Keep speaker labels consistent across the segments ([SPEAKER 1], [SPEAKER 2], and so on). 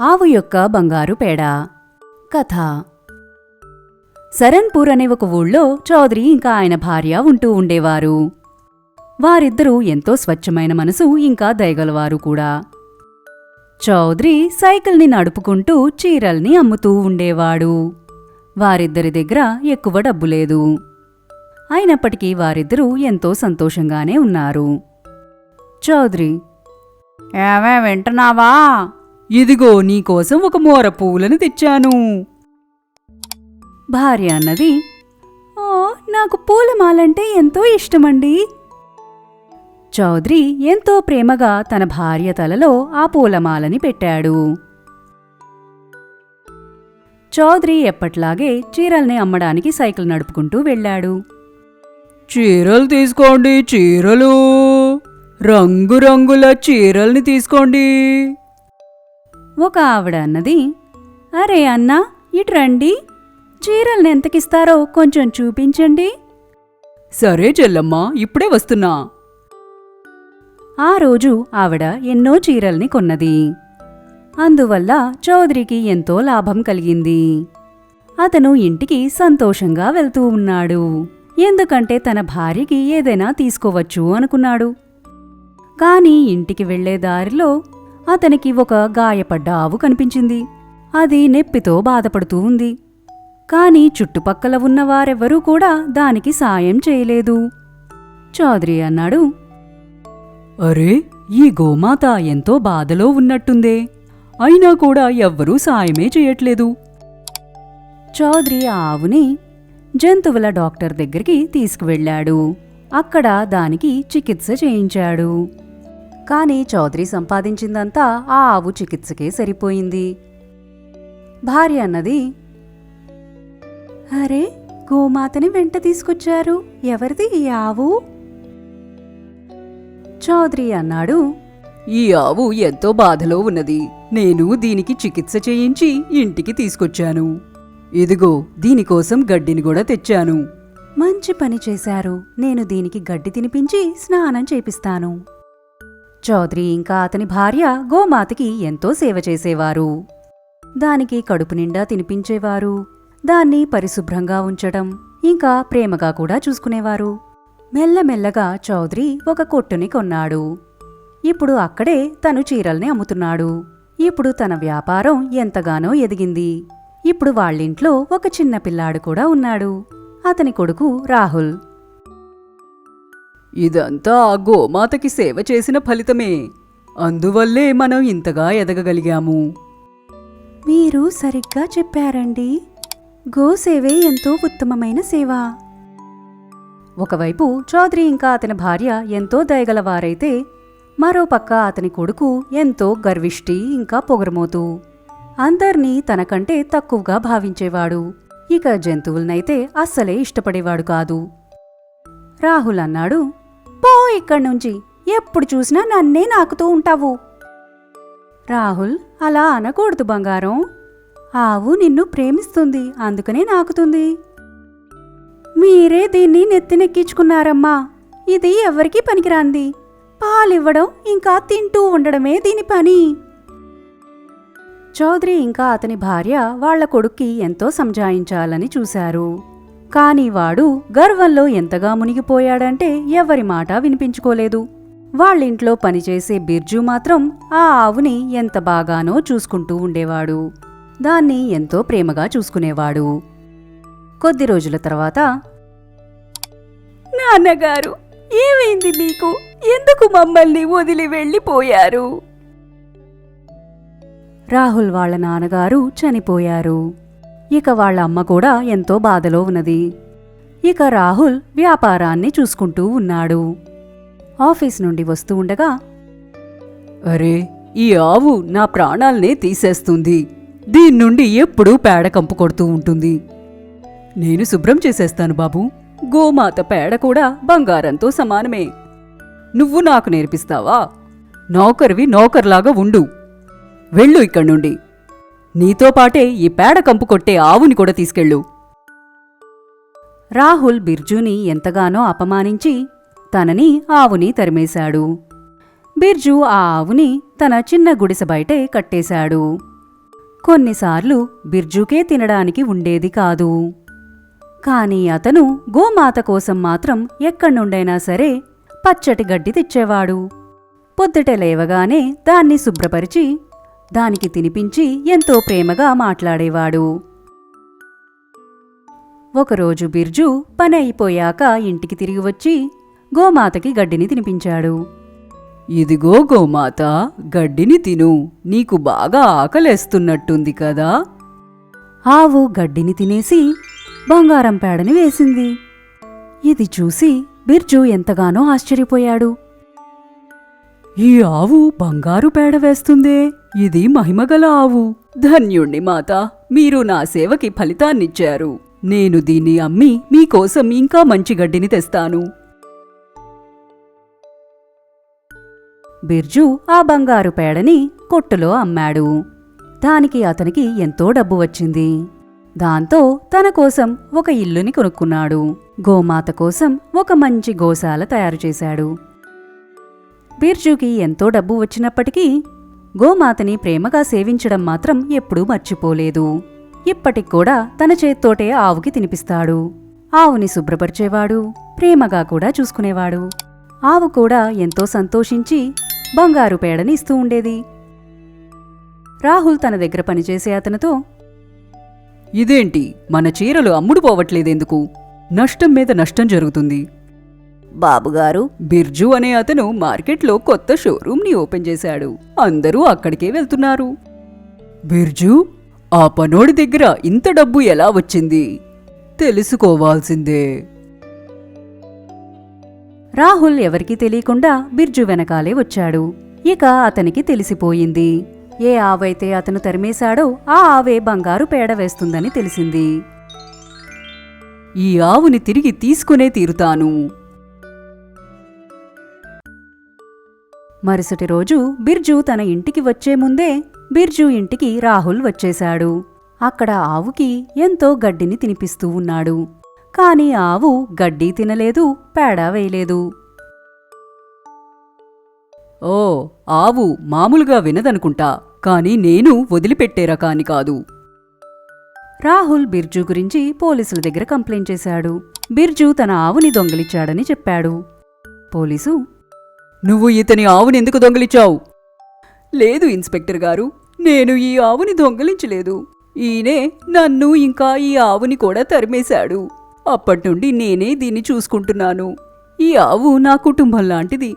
[SPEAKER 1] ఆవు యొక్క బంగారు పేడ. కథ. సరన్పూర్ అనే ఒక ఊళ్ళో చౌదరి ఇంకా ఆయన భార్య ఉంటూ ఉండేవారు. వారిద్దరూ ఎంతో స్వచ్ఛమైన మనసు ఇంకా దయగలవారు కూడా. చౌదరి సైకిల్ని నడుపుకుంటూ చీరల్ని అమ్ముతూ ఉండేవాడు. వారిద్దరి దగ్గర ఎక్కువ డబ్బు లేదు. అయినప్పటికీ వారిద్దరూ ఎంతో సంతోషంగానే ఉన్నారు. చౌదరి ఏమే వింటున్నావా? ఇదిగో నీకోసం ఒక మోర పువ్వులను తెచ్చాను. భార్య అన్నది ఓ నాకు పూలమాలంటే ఎంతో ఇష్టమండి. చౌదరి ఎంతో ప్రేమగా తన భార్య తలలో ఆ పూలమాలని పెట్టాడు. చౌదరి ఎప్పట్లాగే చీరల్ని అమ్మడానికి సైకిల్ నడుపుకుంటూ వెళ్ళాడు.
[SPEAKER 2] చీరలు తీసుకోండి చీరలు. రంగురంగుల చీరల్ని తీసుకోండి.
[SPEAKER 1] ఒక ఆవిడ అన్నది అరే అన్నా ఇటు రండి. చీరల్ని ఎంతకిస్తారో కొంచెం చూపించండి.
[SPEAKER 2] సరే చెల్లమ్మ ఇప్పుడే వస్తున్నా.
[SPEAKER 1] ఆ రోజు ఆవిడ ఎన్నో చీరల్ని కొన్నది. అందువల్ల చౌదరికి ఎంతో లాభం కలిగింది. అతను ఇంటికి సంతోషంగా వెళ్తూ ఉన్నాడు. ఎందుకంటే తన భార్యకి ఏదైనా తీసుకోవచ్చు అనుకున్నాడు. కాని ఇంటికి వెళ్ళే దారిలో అతనికి ఒక గాయపడ్డ ఆవు కనిపించింది. అది నెప్పితో బాధపడుతూ ఉంది. కాని చుట్టుపక్కల ఉన్న వారెవ్వరూ కూడా దానికి సాయం చేయలేదు. చౌదరి అన్నాడు
[SPEAKER 2] అరే ఈ గోమాత ఎంతో బాధలో ఉన్నట్టుందే. అయినా కూడా ఎవ్వరూ సాయమే చేయట్లేదు.
[SPEAKER 1] చౌదరి ఆ ఆవుని జంతువుల డాక్టర్ దగ్గరికి తీసుకువెళ్ళాడు. అక్కడ దానికి చికిత్స చేయించాడు. కాని చౌదరి సంపాదించిందంతా ఆ ఆవు చికిత్సకే సరిపోయింది. భార్య అన్నది అరే గోమాతని వెంట తీసుకొచ్చారు. ఎవరిది ఈ ఆవు? చౌదరి అన్నాడు
[SPEAKER 2] ఈ ఆవు ఎంతో బాధలో ఉన్నది. నేను దీనికి చికిత్స చేయించి ఇంటికి తీసుకొచ్చాను. ఇదిగో దీనికోసం గడ్డిని కూడా తెచ్చాను.
[SPEAKER 1] మంచి పని చేశారు. నేను దీనికి గడ్డి తినిపించి స్నానం చేపిస్తాను. చౌదరి ఇంకా అతని భార్య గోమాతకి ఎంతో సేవ చేసేవారు. దానికి కడుపు నిండా తినిపించేవారు. దాన్ని పరిశుభ్రంగా ఉంచడం ఇంకా ప్రేమగా కూడా చూసుకునేవారు. మెల్లమెల్లగా చౌదరి ఒక కొట్టుని కొన్నాడు. ఇప్పుడు అక్కడే తను చీరల్ని అమ్ముతున్నాడు. ఇప్పుడు తన వ్యాపారం ఎంతగానో ఎదిగింది. ఇప్పుడు వాళ్ళింట్లో ఒక చిన్న పిల్లాడు కూడా ఉన్నాడు. అతని కొడుకు రాహుల్.
[SPEAKER 2] ఇదంతా ఆ గోమాతకి సేవ చేసిన ఫలితమే. అందువల్లే మనం ఇంతగా ఎదగగలిగాము.
[SPEAKER 1] మీరు సరిగ్గా చెప్పారండి. గోసేవే ఎంతో ఉత్తమమైన సేవ. ఒకవైపు చౌదరి ఇంకా అతని భార్య ఎంతో దయగలవారైతే మరోపక్క అతని కొడుకు ఎంతో గర్విష్టి ఇంకా పొగరమోతు అందర్నీ తనకంటే తక్కువగా భావించేవాడు. ఇక జంతువులనైతే అస్సలే ఇష్టపడేవాడు కాదు. రాహుల్ అన్నాడు పో ఇక్కడి నుంచి. ఎప్పుడు చూసినా నన్నే నాకుతూ ఉంటావు. రాహుల్ అలా అనకూడదు బంగారం. ఆవు నిన్ను ప్రేమిస్తుంది అందుకనే నాకుతుంది. మీరే దీన్ని నెత్తినెక్కించుకున్నారమ్మా. ఇది ఎవరికీ పనికిరాంది. పాలివ్వడం ఇంకా తింటూ ఉండడమే దీని పని. చౌదరి ఇంకా అతని భార్య వాళ్ళ కొడుక్కి ఎంతో సంజాయించాలని చూశారు. కాని వాడు గర్వంలో ఎంతగా మునిగిపోయాడంటే ఎవరి మాట వినిపించుకోలేదు. వాళ్ళింట్లో పనిచేసే బిర్జు మాత్రం ఆ ఆవుని ఎంత బాగానో చూసుకుంటూ ఉండేవాడు. దాన్ని ఎంతో ప్రేమగా చూసుకునేవాడు. కొద్ది రోజుల తర్వాత నాన్నగారు ఏమైంది మీకు? ఎందుకు మమ్మల్ని వదిలి వెళ్ళిపోయారు? రాహుల్ వాళ్ళ నాన్నగారు చనిపోయారు. ఇక వాళ్ళ అమ్మ కూడా ఎంతో బాధలో ఉన్నది. ఇక రాహుల్ వ్యాపారాన్ని చూసుకుంటూ ఉన్నాడు. ఆఫీస్ నుండి వస్తూ ఉండగా
[SPEAKER 2] అరే ఈ ఆవు నా ప్రాణాల్నే తీసేస్తుంది. దీని నుండి ఎప్పుడూ పేడ కంపు కొడుతూ ఉంటుంది. నేను శుభ్రం చేసేస్తాను బాబు. గోమాత పేడ కూడా బంగారంతో సమానమే. నువ్వు నాకు నేర్పిస్తావా? నౌకర్వి నౌకర్లాగా ఉండు. వెళ్ళు ఇక్కడి నుండి. నీతో పాటే ఈ పేడ కంపు కొట్టే ఆవుని కూడా తీసుకెళ్ళు.
[SPEAKER 1] రాహుల్ బిర్జుని ఎంతగానో అపమానించి తనని ఆవుని తరిమేశాడు. బిర్జు ఆ ఆవుని తన చిన్న గుడిసె బయటే కట్టేశాడు. కొన్నిసార్లు బిర్జుకే తినడానికి ఉండేది కాదు. కాని అతను గోమాత కోసం మాత్రం ఎక్కడ్నుండైనా సరే పచ్చటి గడ్డి తెచ్చేవాడు. పొద్దుట లేవగానే దాన్ని శుభ్రపరిచి దానికి తినిపించి ఎంతో ప్రేమగా మాట్లాడేవాడు. ఒకరోజు బిర్జు పని అయిపోయాక ఇంటికి తిరిగి వచ్చి గోమాతకి గడ్డిని తినిపించాడు.
[SPEAKER 2] ఇదిగో గోమాత గడ్డిని తిను నీకు బాగా ఆకలేస్తున్నట్టుంది కదా.
[SPEAKER 1] ఆవు గడ్డిని తినేసి బంగారం పేడని వేసింది. ఇది చూసి బిర్జు ఎంతగానో ఆశ్చర్యపోయాడు.
[SPEAKER 2] ఈ ఆవు బంగారు పేడ వేస్తుందే. ఇది మహిమగల ఆవు. ధన్యుణ్ణి మాత మీరు నా సేవకి ఫలితాన్నిచ్చారు. నేను దీన్ని అమ్మి మీకోసం ఇంకా మంచి గడ్డిని తెస్తాను.
[SPEAKER 1] బిర్జు ఆ బంగారు పేడని కొట్టులో అమ్మాడు. దానికి అతనికి ఎంతో డబ్బు వచ్చింది. దాంతో తన కోసం ఒక ఇల్లుని కొనుక్కున్నాడు. గోమాత కోసం ఒక మంచి గోశాల తయారు చేశాడు. బిర్జుకి ఎంతో డబ్బు వచ్చినప్పటికీ గోమాతని ప్రేమగా సేవించడం మాత్రం ఎప్పుడూ మర్చిపోలేదు. ఇప్పటికి కూడా తన చేత్తోటే ఆవుకి తినిపిస్తాడు. ఆవుని శుభ్రపరిచేవాడు ప్రేమగా కూడా చూసుకునేవాడు. ఆవు కూడా ఎంతో సంతోషించి బంగారు పేడని ఇస్తూ ఉండేది. రాహుల్ తన దగ్గర పనిచేసే అతనితో
[SPEAKER 2] ఇదేంటి? మన చీరలు అమ్ముడు పోవట్లేదెందుకు నష్టం మీద నష్టం జరుగుతుంది.
[SPEAKER 1] బాబుగారు.
[SPEAKER 2] బిర్జు అనే అతను మార్కెట్లో కొత్త షోరూంని ఓపెన్ చేశాడు. అందరూ అక్కడికే వెళ్తున్నారు. బిర్జు ఆ పనోడి దగ్గర ఇంత డబ్బు ఎలా వచ్చింది? తెలుసుకోవాల్సిందే.
[SPEAKER 1] రాహుల్ ఎవరికీ తెలియకుండా బిర్జు వెనకాలే వచ్చాడు. ఇక అతనికి తెలిసిపోయింది. ఏ ఆవైతే అతను తరిమేశాడో ఆ ఆవే బంగారు పేడ వేస్తుందని తెలిసింది.
[SPEAKER 2] ఈ ఆవుని తిరిగి తీసుకునే తీరుతాను.
[SPEAKER 1] మరుసటి రోజు బిర్జు తన ఇంటికి వచ్చే ముందే బిర్జు ఇంటికి రాహుల్ వచ్చేశాడు. అక్కడ ఆవుకి ఎంతో గడ్డిని తినిపిస్తూ ఉన్నాడు. కాని ఆవు గడ్డి తినలేదు పేడ వేయలేదు.
[SPEAKER 2] ఓ ఆవు మామూలుగా వినదనుకుంటా కాని నేను వదిలిపెట్టే రకాని కాదు.
[SPEAKER 1] రాహుల్ బిర్జు గురించి పోలీసుల దగ్గర కంప్లైంట్ చేశాడు. బిర్జు తన ఆవుని దొంగిలించాడని చెప్పాడు. పోలీసు
[SPEAKER 2] నువ్వు ఇతని ఆవుని ఎందుకు దొంగిలించావు? లేదు ఇన్స్పెక్టర్ గారు నేను ఈ ఆవుని దొంగిలించలేదు. ఈయనే నన్ను ఇంకా ఈ ఆవుని కూడా తరిమేశాడు. అప్పటినుండి నేనే దీన్ని చూసుకుంటున్నాను. ఈ ఆవు నా కుటుంబం లాంటిది.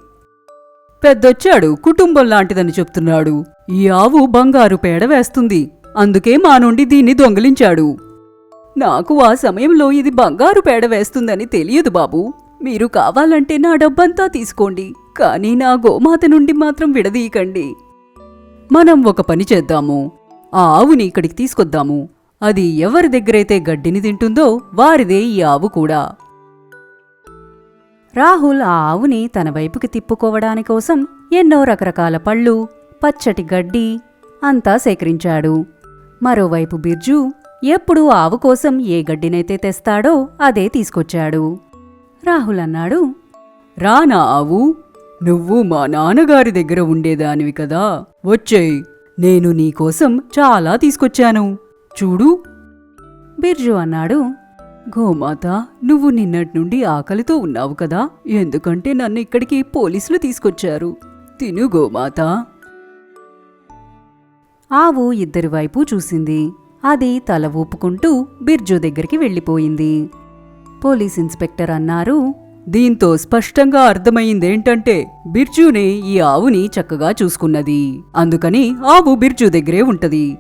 [SPEAKER 2] పెద్దొచ్చాడు కుటుంబం లాంటిదని చెప్తున్నాడు. ఈ ఆవు బంగారు పేడ వేస్తుంది. అందుకే మా నుండి దీన్ని దొంగిలించాడు. నాకు ఆ సమయంలో ఇది బంగారు పేడ వేస్తుందని తెలియదు బాబు. మీరు కావాలంటే నా డబ్బంతా తీసుకోండి. కానీ నా గోమాత నుండి మాత్రం విడదీయకండి. మనం ఒక పని చేద్దాము. ఆ ఆవుని ఇక్కడికి తీసుకొద్దాము. అది ఎవరి దగ్గరైతే గడ్డిని తింటుందో వారిదే ఈ ఆవు కూడా.
[SPEAKER 1] రాహుల్ ఆ ఆవుని తన వైపుకి తిప్పుకోవడాని కోసం ఎన్నో రకరకాల పళ్ళు పచ్చటి గడ్డి అంతా సేకరించాడు. మరోవైపు బిర్జు ఎప్పుడూ ఆవు కోసం ఏ గడ్డినైతే తెస్తాడో అదే తీసుకొచ్చాడు. రాహుల్ అన్నాడు
[SPEAKER 2] రానా ఆవు నువ్వు మా నాన్నగారి దగ్గర ఉండేదానివి కదా. వచ్చేయ్ నేను నీకోసం చాలా తీసుకొచ్చాను. చూడు.
[SPEAKER 1] బిర్జు అన్నాడు.
[SPEAKER 2] గోమాత నువ్వు నిన్నటి నుండి ఆకలితో ఉన్నావు కదా. ఎందుకంటే నన్ను ఇక్కడికి పోలీసులు తీసుకొచ్చారు. తిను గోమాత.
[SPEAKER 1] ఆవు ఇద్దరి వైపు చూసింది. అది తల ఊపుకుంటూ బిర్జు దగ్గరికి వెళ్ళిపోయింది. పోలీస్ ఇన్స్పెక్టర్ అన్నారు
[SPEAKER 2] దీంతో స్పష్టంగా అర్థమైందేంటంటే బిర్జునే ఈ ఆవుని చక్కగా చూసుకున్నది. అందుకని ఆవు బిర్జు దగ్గరే ఉంటది.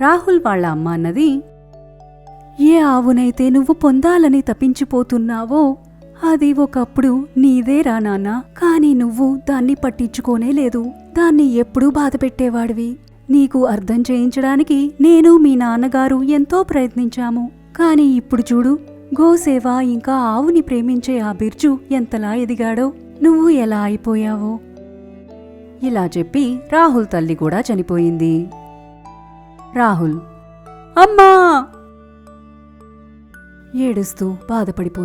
[SPEAKER 1] రాహుల్ వాళ్ళ అమ్మ అన్నది ఏ ఆవునైతే నువ్వు పొందాలని తప్పించిపోతున్నావో అది ఒకప్పుడు నీదేరా నాన్న. కానీ నువ్వు దాన్ని పట్టించుకోనే లేదు. దాన్ని ఎప్పుడూ బాధపెట్టేవాడివి. నీకు అర్థం చేయించడానికి నేను మీ నాన్నగారు ఎంతో ప్రయత్నించాము. కానీ ఇప్పుడు చూడు గోసేవ ఇంకా ఆవుని ప్రేమించే ఆ బిర్జు ఎంతలా ఎదిగాడో. నువ్వు ఎలా అయిపోయావో? ఇలా చెప్పి రాహుల్ తల్లి కూడా చనిపోయింది. రాహుల్
[SPEAKER 2] అమ్మా!
[SPEAKER 1] ఏడుస్తూ బాధపడిపోయింది